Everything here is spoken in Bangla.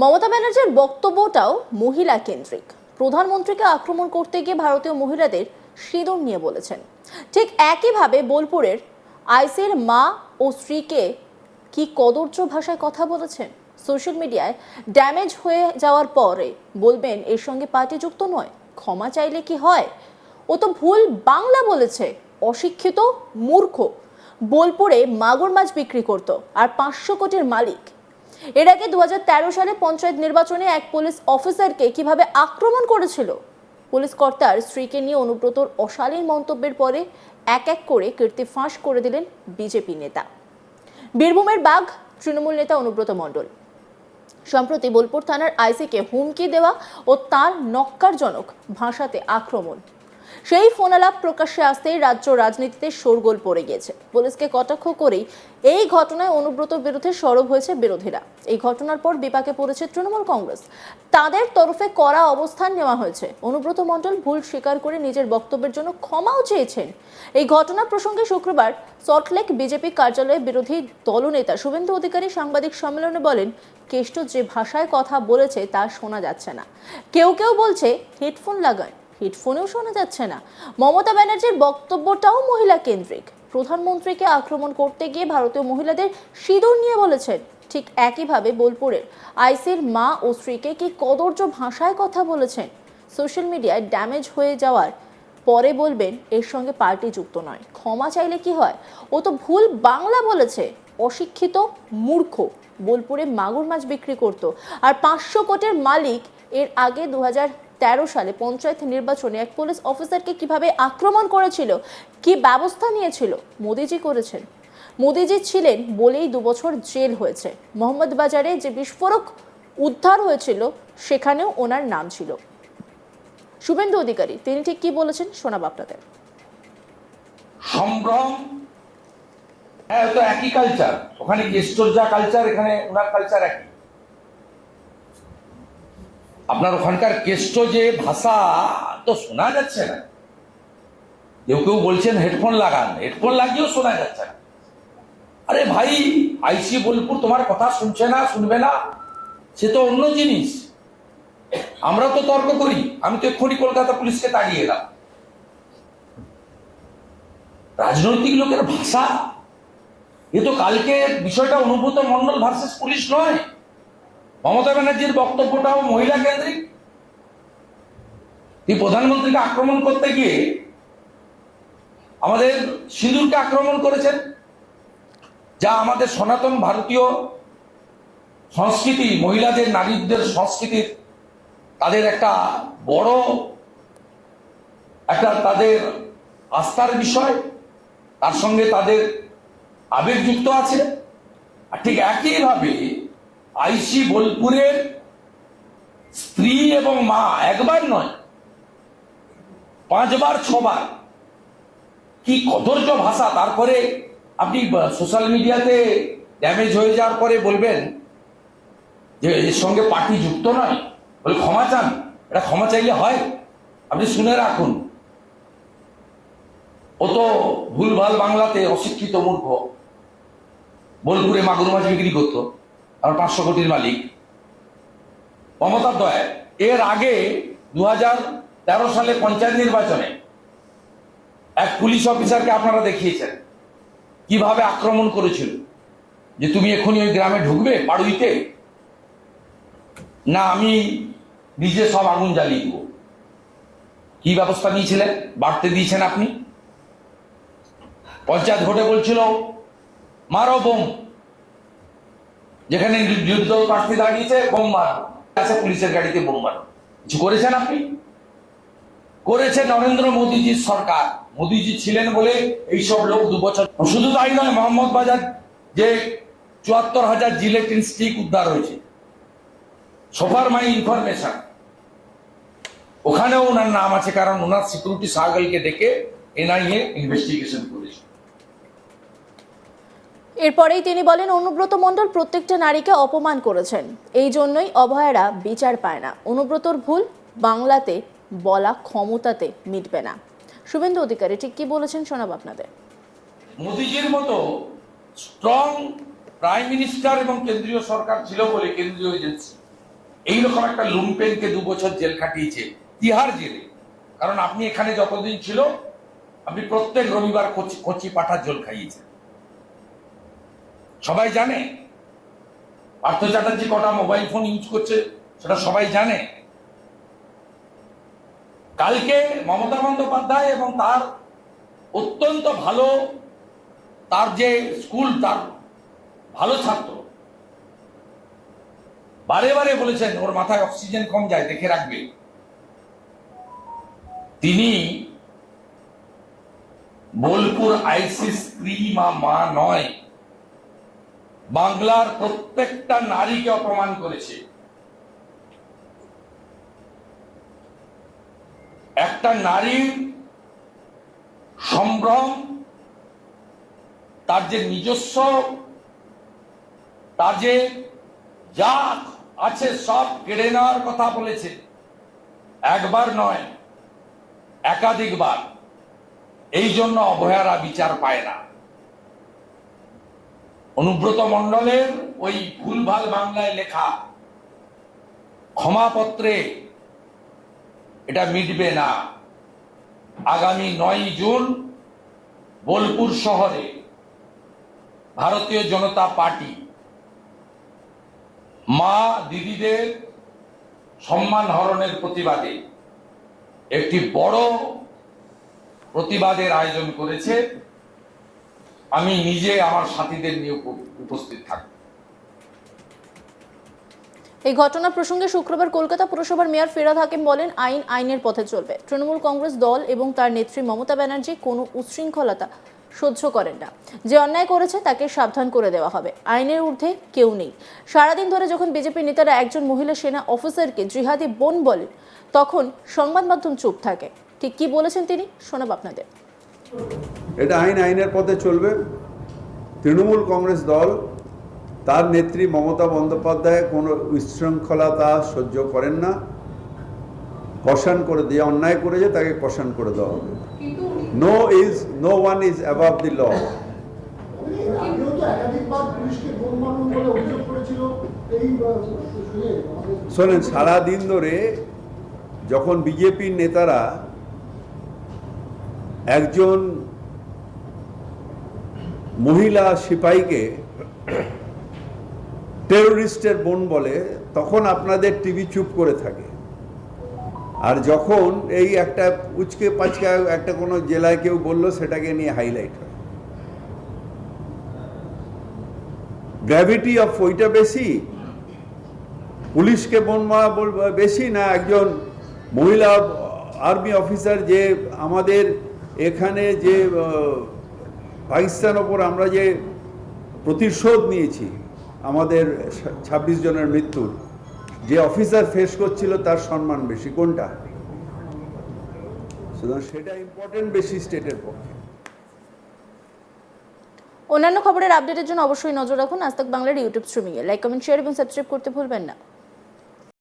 মমতা ব্যানার্জির বক্তব্যটাও মহিলা কেন্দ্রিক। প্রধানমন্ত্রীকে আক্রমণ করতে গিয়ে ভারতীয় মহিলাদের সিঁদুর নিয়ে বলেছেন। ঠিক একইভাবে বোলপুরের আইসির মা ও স্ত্রীকে কি কদর্য ভাষায় কথা বলেছেন? সোশ্যাল মিডিয়ায় ড্যামেজ হয়ে যাওয়ার পরে বলবেন, এর সঙ্গে পার্টি যুক্ত নয়, ক্ষমা চাইলে কি হয়? ও তো ভুল বাংলা বলেছে, অশিক্ষিত মূর্খ। বোলপুরে মাগুর মাছ বিক্রি করত, আর পাঁচশো কোটির মালিক এর আগে দুহাজার তেরো সালে পঞ্চায়েত নির্বাচনে এক পুলিশ অফিসারকে কীভাবে আক্রমণ করেছিল? পুলিশ কর্তার স্ত্রীকে নিয়ে অনুব্রতর অশালীন মন্তব্যের পরে এক এক করে কীর্তি ফাঁস করে দিলেন বিজেপি নেতা। বীরভূমের বাঘ, তৃণমূল নেতা অনুব্রত মণ্ডল। সম্প্রতি বোলপুর থানার আইসিকে হুমকি দেওয়া ও তার নক্কারজনক ভাষাতে আক্রমণ। সেই ফোনালাপ প্রকাশ্যে আসতেই রাজ্য রাজনীতিতে শোরগোল পড়ে গিয়েছে। পুলিশকে কটাক্ষ করেই এই ঘটনায় অনুব্রতর বিরুদ্ধে সরব হয়েছে বিরোধীরা। এই ঘটনার পর বিপাকে পড়েছে তৃণমূল কংগ্রেস। তাদের তরফে কড়া অবস্থান নেওয়া হয়েছে। অনুব্রত মণ্ডল ভুল স্বীকার করে নিজের বক্তব্যের জন্য ক্ষমাও চেয়েছেন। এই ঘটনা প্রসঙ্গে শুক্রবার সল্টলেক বিজেপি কার্যালয়ে বিরোধী দলনেতা শুভেন্দু অধিকারী সাংবাদিক সম্মেলনে বলেন, কেষ্ট যে ভাষায় কথা বলেছে তা শোনা যাচ্ছে না। কেউ কেউ বলছে, হেডফোন লাগান হেডফোনেও শোনা যাচ্ছে না। মমতা ব্যানার্জির বক্তব্যটাও মহিলা কেন্দ্রিক। প্রধানমন্ত্রীকে আক্রমণ করতে গিয়ে ভারতীয় মহিলাদের সিঁদুর নিয়ে বলেছেন, ঠিক একইভাবে বোলপুরের আইসির মা ও স্ত্রীকে কি কদর্য ভাষায় কথা বলেছেন? সোশ্যাল মিডিয়ায় ড্যামেজ হয়ে যাওয়ার পরে বলবেন, এর সঙ্গে পার্টি যুক্ত নয়। ক্ষমা চাইলে কি হয়? ও তো ভুল বাংলা বলেছে। অশিক্ষিত মূর্খ বোলপুরে মাগুর মাছ বিক্রি করত। আর পাঁচশো কোটির মালিক এর আগে দু সালে পঞ্চায়েত নির্বাচনে এক পুলিশ অফিসারকে কীভাবে আক্রমণ করেছিল, কি ব্যবস্থা নিয়েছিল, মোদিজি করেছেন। মোদিজি ছিলেন বলেই দুবছর জেল হয়েছে। মোহাম্মদ বাজারে যে বিস্ফোরক উদ্ধার হয়েছিল, সেখানেও ওনার নাম ছিল। শুভেন্দু অধিকারী, তিনি ঠিক কি বলেছেন, শোনাব আপনাদের। সম্ভ্রম হ্যাঁ একই কালচার ওখানে কালচার এখানে ওনার কালচার একই। আপনার ওখানকার কেষ্ট যে ভাষা, তো শোনা যাচ্ছে না। কেউ কেউ বলছেন হেডফোন লাগান, হেডফোন লাগিয়েও শোনা যাচ্ছে না। আরে ভাই, আইসি বোলপুর তোমার কথা শুনছে না, শুনবে না? সে তো অন্য জিনিস। আমরা তো তর্ক করি, আমি তো এক্ষুনি কলকাতা পুলিশকে তাড়িয়ে এলাম। রাজনৈতিক লোকের ভাষা? এ তো কালকে বিষয়টা অনুভূত মন্ডল ভার্সেস পুলিশ নয়। মমতা ব্যানার্জির বক্তব্যটাও মহিলা কেন্দ্রিক। এই প্রধানমন্ত্রীকে আক্রমণ করতে গিয়ে আমাদের সিঁদুরকে আক্রমণ করেছেন, যা আমাদের সনাতন ভারতীয় সংস্কৃতি, মহিলাদের, নারীদের সংস্কৃতির তাদের একটা বড়, একটা তাদের আস্থার বিষয়। তার সঙ্গে তাদের আবেগ যুক্ত আছে। আর ঠিক একইভাবে আইসি বোলপুরের স্ত্রী এবং মা, একবার নয়, পাঁচবার, ছবার। কি কদর্য ভাষা। তারপরে আপনি সোশ্যাল মিডিয়াতে ড্যামেজ হয়ে যাওয়ার পরে বলবেন যে, এর সঙ্গে পার্টি যুক্ত নয়। বলে, ক্ষমা চান। এটা ক্ষমা চাইলে হয়। আপনি শুনে রাখুন। ও তো ভুলভাল বাংলাতে অশিক্ষিত মূর্খ। বোলপুরে মাগুর মাছ বিক্রি করতো। আর পাঁচশো কোটির মালিক। মমতার দয়, এর আগে দু তেরো সালে পঞ্চায়েত নির্বাচনে এক পুলিশ অফিসারকে আপনারা দেখিয়েছেন। কীভাবে আক্রমণ করেছিল? যে তুমি এখনই ওই গ্রামে ঢুকবে পাড়ুইতে না, আমি নিজে সব আগুন জ্বালিয়ে দেবো। কি ব্যবস্থা নিয়েছিলেন? বাড়তে দিয়েছেন আপনি? পঞ্চায়েত ভোটে বলছিল, মারো বোম। যেখানে যুদ্ধ প্রার্থী দাঁড়িয়েছে, বোম মারো। পুলিশের গাড়িতে বোম মারো। কিছু করেছেন আপনি? করেছে নরেন্দ্র মোদীজির সরকার। মোদীজি ছিলেন বলে এইসব লোক দু বছর শুধু তাই নয়, মোহাম্মদ বাজার যে চুয়াত্তর হাজার জিলেটিন স্টিক উদ্ধার হয়েছে। সোফার মাই ইনফরমেশন। ওখানেও ওনার নাম আছে, কারণ ওনার সিকিউরিটি সার্কেলকে ডেকে এনআইএ ইনভেস্টিগেশন করেছে। এরপরেই তিনি বলেন, অনুব্রত মণ্ডল প্রত্যেকটা নারীকে অপমান করেছেন। এই জন্যই অভয়ারা বিচার পায় না। অনুব্রতর ভুল বাংলাতে বলা ক্ষমতাতে মিটবে না। শুভেন্দু অধিকারী, ঠিক কি বলেছেন শোনাব আপনাদের। মোদিজির মতো স্ট্রং প্রাইম মিনিস্টার এবং কেন্দ্রীয় সরকার ছিল বলে কেন্দ্রীয় এজেন্সি এইরকম একটা লুম্পেনকে দু বছর জেল খাটিয়েছে তিহার জেলে। কারণ আপনি এখানে যতদিন ছিল, আপনি প্রত্যেক রবিবার কচি কচি পাঠার জল খাইয়েছেন। সবাই জানে? পার্থ চ্যাটার্জি কটা মোবাইল ফোন ইউজ করছে, সেটা সবাই জানে? কালকে মমতা বন্দ্যোপাধ্যায় এবং তার অত্যন্ত ভালো, তার যে স্কুল তার ভালো ছাত্র, বারে বারে বলেছেন, ওর মাথায় অক্সিজেন কম যায়, দেখে রাখবে। তিনি বোলপুর আইসিস স্ত্রী মা মা নয় বাংলার প্রত্যেকটা নারীকে অপমান করেছে। একটা নারীর সম্ভ্রম, তার যে নিজস্ব, তার যে যা আছে সব কেড়ে নেওয়ার কথা বলেছে। একবার নয়, একাধিকবার। এই জন্য অবহেলা বিচার পায় না। অনুব্রত মণ্ডলের ওই ভুলভাল বাংলায় লেখা ক্ষমাপত্রে এটা মিটবে না। আগামী নয় জুন বোলপুর শহরে ভারতীয় জনতা পার্টি মা দিদিদের সম্মান হরণের প্রতিবাদে একটি বড় প্রতিবাদের আয়োজন করেছে। আমি নিজে আমার সাথীদের নিয়ে উপস্থিত থাকব। এই ঘটনা প্রসঙ্গে শুক্রবার কলকাতা পুরসভার মেয়র ফেরাদ হাকিম বলেন, আইন আইনের পথে চলবে। তৃণমূল কংগ্রেস দল এবং তার নেত্রী মমতা ব্যানার্জি কোনো উচ্ছৃঙ্খলতা সহ্য করেন না। যে অন্যায় করেছে তাকে সাবধান করে দেওয়া হবে। আইনের ঊর্ধ্বে কেউ নেই। সারাদিন ধরে যখন বিজেপি নেতারা একজন মহিলা সেনা অফিসারকে জিহাদি বোন বলেন, তখন সংবাদ মাধ্যম চুপ থাকে। ঠিক কি বলেছেন তিনি? শোনাব আপনাদের। এটা আইন আইনের পথে চলবে। তৃণমূল কংগ্রেস দল তার নেত্রী মমতা বন্দ্যোপাধ্যায় কোনো উচ্ছৃঙ্খলতা সহ্য করেন না। কষান করে দিয়ে অন্যায় করেছে তাকে কষান করে দেওয়া হবে। No is no one is above the law শোনেন সারাদিন ধরে যখন বিজেপির নেতারা একজন মহিলা সিপাহীকে টেরোরিস্টের বোন বলে, তখন আপনাদের টিভি চুপ করে থাকে। আর যখন এই একটা উচকে পাচকা একটা কোনো জেলায় কেউ বলল, সেটাকে নিয়ে হাইলাইট হয়। গ্র্যাভিটি অফ ওইটা বেশি? পুলিশকে বোন মারা বেশি না একজন মহিলা আর্মি অফিসার যে আমাদের এখানে যে পাকিস্তান ওপর আমরা যে প্রতিশোধ নিয়েছি, আমাদের ছাব্বিশ জনের মৃত্যুর, যে অফিসার ফেস করছিল তার সম্মান বেশি, কোনটা? সেটা ইম্পর্টেন্ট বেশি স্টেটের পক্ষে। অন্যান্য খবরের আপডেটের জন্য অবশ্যই নজর রাখুন আজ বাংলার ইউটিউব স্ট্রিমিংয়ে লাইক কমেন্ট শেয়ার এবং সাবস্ক্রাইব করতে ভুলবেন না।